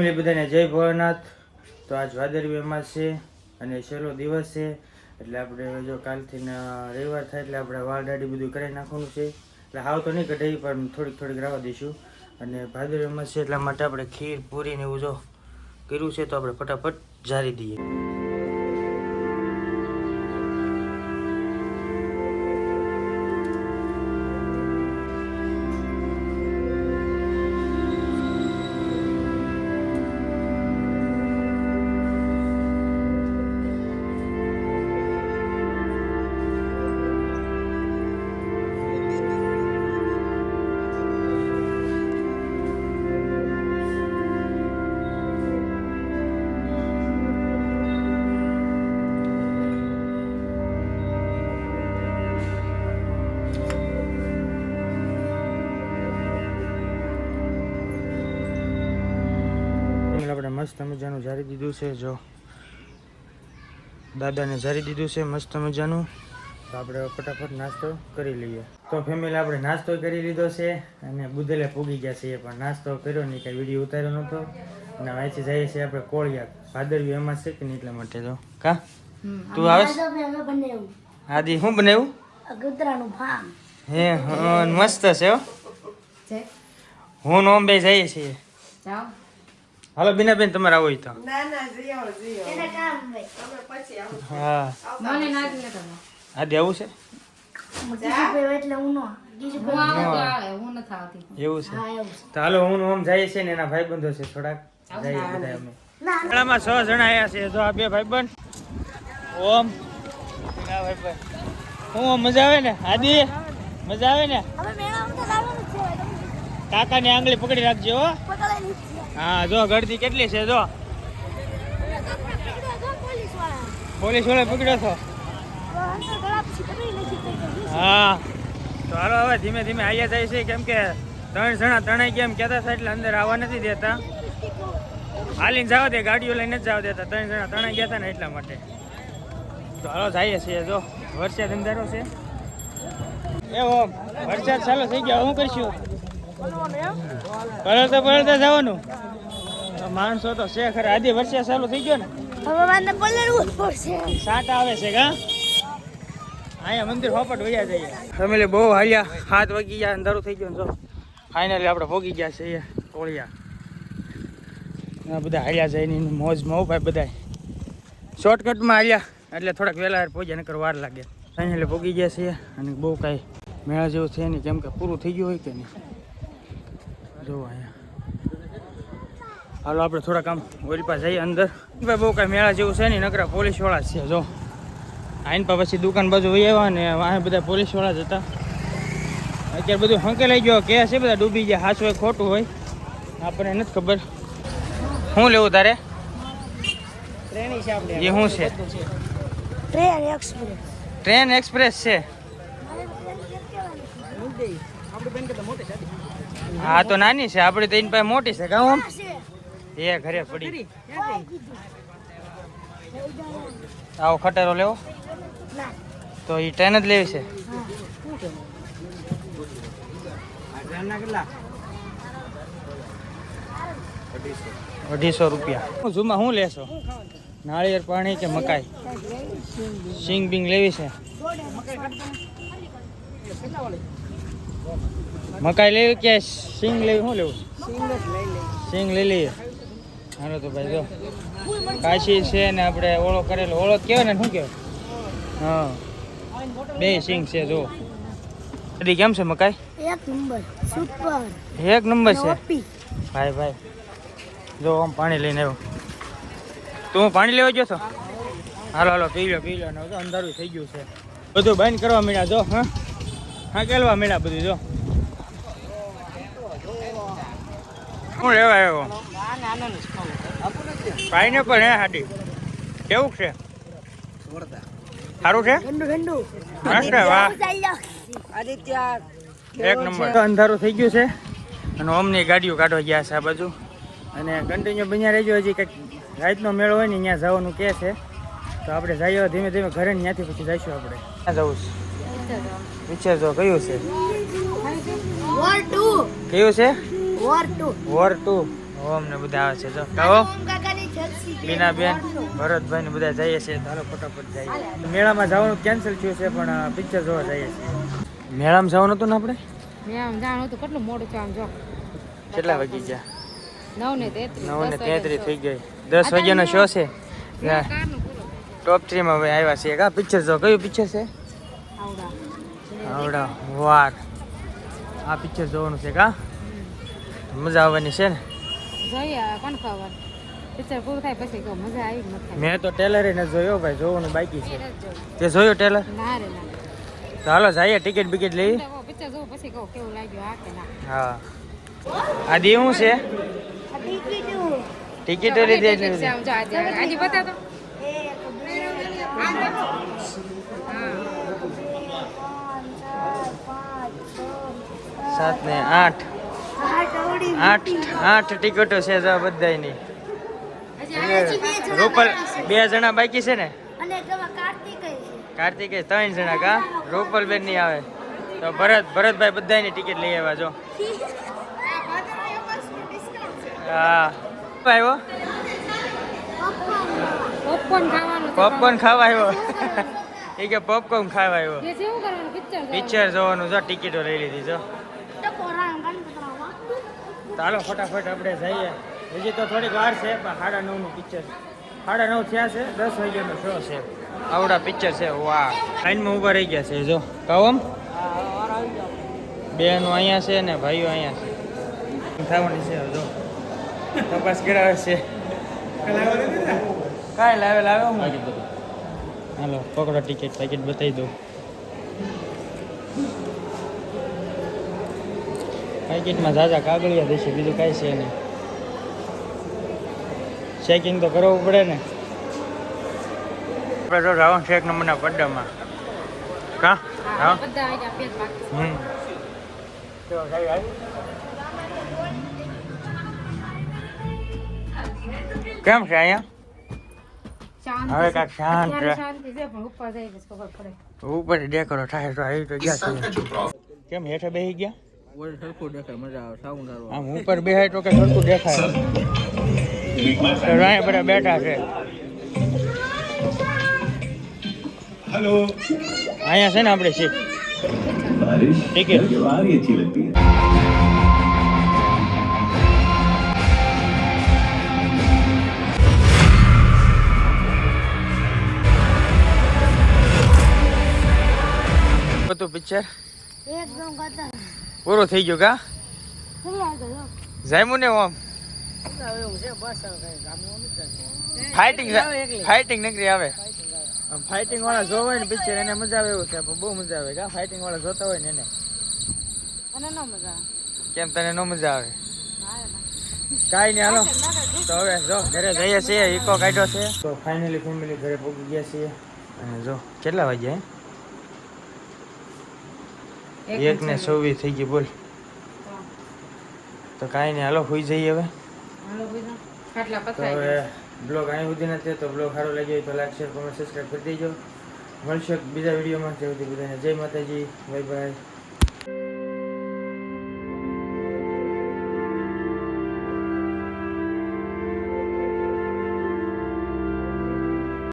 Family બધાને જય ભોળાનાથ. તો આજ ભાદરવી અમાસ છે અને છેલ્લો દિવસ છે. એટલે આપણે જો કાલથી રવિવાર થાય એટલે આપણે વાળ દાઢી બધું કરાવી નાખવાનું છે. એટલે હાવ તો નહીં કઢાવી પણ થોડીક થોડીક રાવા દઈશું. અને ભાદરવી અમાસ છે એટલા માટે આપણે ખીર, પૂરી ને એવું જો કર્યું છે તો આપણે ફટાફટ જારી દઈએ. મસ્ત મજાનું જારી દીધું છે જો. દાદાને જારી દીધું છે મસ્ત મજાનું તો આપણે ફટાફટ નાસ્તો કરી લઈએ. તો ફેમિલી આપણે નાસ્તો કરી લીધો છે અને બુધેલે પૂગી ગયા છે પણ નાસ્તો કર્યો નહીં કાંઈ વીડિયો ઉતાર્યો નહોતો. અને વાંચી જઈએ છીએ આપણે કોળિયા ભાદરવી એમાં છે કે નહીં એટલા માટે તો કા? તું આવે આદિ શું બનાવ્યું? કૂતરાનું ફાર્મ. હે મસ્ત છે હો. હું ને બે જઈએ છીએ. જાઓ. હાલો બીનાબેન તમારે આવો હોય તો. એને કામ ભાઈ હા. મને ના લેતો આવું છે? હું નો ગીજુભાઈ નો. આવે. હું નથી આવતી. એવું છે? હા એવું છે. તો હાલો હું ને ઓમ જઈએ છીએ ને એના ભાઈબંધો છે થોડાક. જઈએ બધા અમે. ના મેળામાં છ જણા આવ્યા છે જો આ બે ભાઈબંધ. ઓમ. હું ઓમ મજા આવે ને? આદિ? મજા આવે ને. છે કાકાની આંગળી પકડી રાખજો હા. જો ગળતી કેટલી છે જો. પોલીસવાળા પકડ્યો છો? હા. તો હાલો હવે ધીમે ધીમે આવ્યા જાય છે કેમ કે ત્રણ જણા ત્રણેય કેમ કહેતા હતા એટલે અંદર આવવા નથી દેતા. હાલીને જાવ દે ગાડીઓ લઈને જ જવા દેતા ત્રણ જણા ત્રણેય ગયા હતા ને એટલા માટે. તો હાલો જઈએ છીએ જો. વરસાદ અંધારો છે. એ ઓમ વરસાદ ચાલુ થઈ ગયો શું કરશું? પલળતા પલળતા જવાનું. માણસો તો છે ખરા. આદિ વર્ષે ચાલુ થઈ ગયો ને. હવે મારે પલળવું જ પડશે. સાટા આવે છે કા? અહીંયા મંદિર હોપટ વયા જઈએ ફેમિલી બહુ હાલ્યા. હાથ વાગી ગયા અંધારું થઈ ગયું જો. ફાઇનલી આપણે ભોગી ગયા છે અહીંયા ટોળિયા બધા હાલ્યા જાય મોજ મોજમાં ભાઈ બધા શોર્ટકટમાં હાલ્યા. એટલે થોડાક વહેલા પહોંચ્યા નકર વાર લાગે. ફાઇનલી ભોગી ગયા છે અને બહુ કાંઈ મેળા જેવું છે નહીં. કેમ કે પૂરું થઈ ગયું હોય કે નહીં. જો અહીંયા. હાલો આપણે થોડાક આમ ઓલપા જઈએ અંદર. ભાઈ બહુ કાંઈ મેળા જેવું છે નહીં નકરા પોલીસવાળા જ છે જો. આઈન પા પછી દુકાન બાજુ વહી આવ્યા ને અહીંયા બધા પોલીસવાળા જ હતા. અત્યારે બધું હંકેલાઈ ગયો કે છે બધા? ડૂબી ગયા સાચું હોય ખોટું હોય? આપણને નથી ખબર. શું લેવું તારે? એ શું છે? Train express. ટ્રેન એક્સપ્રેસ છે. હા તો નાની છે. આપડી તો એની પાસે મોટી છે કાં એ ઘરે પડી. આવો ખટારો લેવો. તો એ ટ્રેન જ લેવી છે. અઢીસો રૂપિયા. જુમાં શું લેશો? નાળિયેર પાણી કે મકાઈ? સિંગ બિંગ લેવી છે. મકાઈ લેવી કે સિંગ લેવી? શું લેવું? સિંગ લઈ લઈએ. હાલો તો ભાઈ જો. કાશી છે ને આપણે ઓળો કરેલો. ઓળો કહેવાય ને શું કહેવાય? હા. બે સિંગ છે જો. અડી કેમ છે મકાઈ? એક નંબર. સુપર. એક નંબર છે? ભાઈ ભાઈ. જો આમ પાણી લઈને આવ્યો. તું પાણી લેવા ગયો છો? હાલો હાલો પી લો પી લો. અંધારું થઈ ગયું છે. બધું બંધ કરવા મળ્યા જો હા. હા કેલવા મળ્યા બધું જો. શું લેવા આવ્યો? પાઇનેપલ હે હાડી કેવું છે? સારું છે? મસ્ત વાહ. એક નંબર. અંધારું થઈ ગયું છે. અને ઓમની ગાડીઓ કાઢવા ગયા છે આ બાજુ. અને કન્ટિન્યુ બન્યા રહેજો. હજી કંઈક રાતનો મેળો હોય ને ત્યાં જવાનું કહે છે. તો આપણે જઈએ ધીમે ધીમે ઘરે ને ત્યાંથી પછી જઈશું આપણે. ક્યાં જવું છે? વિચારજો. કયું છે? કયું છે? War two War two Om ને બધા આવે છે જો. કહો છે. બીનાબેન ભરતભાઈ ને બધા જઈએ છીએ. ચાલો ફટાફટ જઈએ. મેળામાં જવાનું કેન્સલ થયું છે પણ પિક્ચર જોવા જઈએ છીએ. મેળામાં જવાનું હતું ને આપણે? મેળામાં જવાનું હતું. કેટલું મોડું છે આમ જો. કેટલા વાગી ગયા? નવ ને તેત્રીસ નવ ને તેત્રીસ થઈ ગઈ. દસ વાગ્યાનો શો છે? ટોપ થ્રીમાં હવે આવ્યા છીએ. કા પિક્ચર જો. કયું પિક્ચર છે? આવડા. આવડા. વાર આ પિક્ચર જોવાનું છે કા? મજા આવવાની છે ને? જોઈએ કોણ પિક્ચર પૂરું થાય પછી કહું મજા આવી નથી મેં તો ટેલરે ન જોયો ભાઈ જોવાનું બાકી છે. તે જોયો ટેલર? ના રે ના. તો હાલો જઈએ ટિકિટ બિકિટ લઈ. પિક્ચર જોવું પછી કહું કેવું લાગ્યું હા કે ના. હા. આ દી શું છે? ટિકિટ લીધી છે આજે. સાત ને આઠ. આઠ આઠ આઠ ટિકિટો છે જો બધાયની. હજી બે જણા રૂપલ બે જણા બાકી છે ને? અને તેમાં કાર્તિકેય છે. કાર્તિકે ત્રણ જણા કા? રૂપલ બેન નહીં આવે. તો ભરત ભરતભાઈ બધાની ટિકિટ લઈ આવ્યા જો. હા. આવ્યો પોપકોર્ન ખાવાનું છે પોપકોર્ન ખાવા આવ્યો. એ કે પોપકોર્ન ખાવા આવ્યો. પિક્ચર પિક્ચર જોવાનું જો ટિકિટો લઈ લીધી જો. ચાલો ફટાફટ આપણે જઈએ. હજી તો થોડીક વાર છે, પણ સાડા નવનું પિક્ચર સાડા નવ થયા છે, દસ વાગ્યાનો શો છે. આવડા પિક્ચર છે, વાહ. લાઈનમાં ઊભા રહી ગયા છે, જો. કહો બેનો અહીંયા છે ને ભાઈઓ અહીંયા છે. થવાની છે, જો. તપાસ કરાવે છે. કાંઈ લાવે લાવે હું હાલો, પકડો ટિકિટ પેકેટ બતાવી દઉં. પેકેટમાં ઝાઝા કાગળિયા દેશે બીજું કાંઈ છે નહીં. ચેકિંગ તો કરવું પડે ને. આપણે તો રાવણ છે એક નંબરના પડદામાં. કા? હા હમ. કેમ છે અહીંયા? હવે કાંક શાંત અત્યારે રહે. શાંતિ છે પણ ઉપર ઉપર ડેકોરો થાય તો આવી તો ગયા કેમ હેઠે બેસી ગયા? સરખું દેખાય મજા આવે સાવ આમ ઉપર બેહાય તો કે સરખું દેખાય. રાય બધા બેઠા છે. હેલો અહીંયા છે ને આપણે સીટ બધું આ પિક્ચર એકદમ ખતરનાક પૂરું થઈ ગયો કા? જામ્યું ને ઓમ? ફાઇટિંગ ફાઇટિંગ નકરી આવે. ફાઇટિંગ વાળા જોવા હોય ને પિક્ચર એને મજા આવે એવું છે બહુ મજા આવે કા? ફાઇટિંગ વાળા જોતા હોય ને એને. કેમ તને નો મજા આવે? કાઈ નહીં હાલો. તો હવે જો ઘરે જઈએ છીએ ઈકો કાઢ્યો છે. તો ફાઇનલી ફેમિલી ઘરે પહોંચી ગયા છીએ. અને જો કેટલા વાગ્યા હે? એક ને ચોવીસ થઈ ગઈ બોલ. તો કાંઈ નહીં હાલો હોઈ જઈએ હવે. તો હવે. બ્લોગ અહીં સુધી નથી તો બ્લોગ સારો લાગ્યો તો લાઈક શેર કોમેન્ટ સબસ્ક્રાઈબ કરી દેજો. મળશે બીજા વિડીયોમાં. ત્યાં સુધી બધાને. જય માતાજી. Bye bye.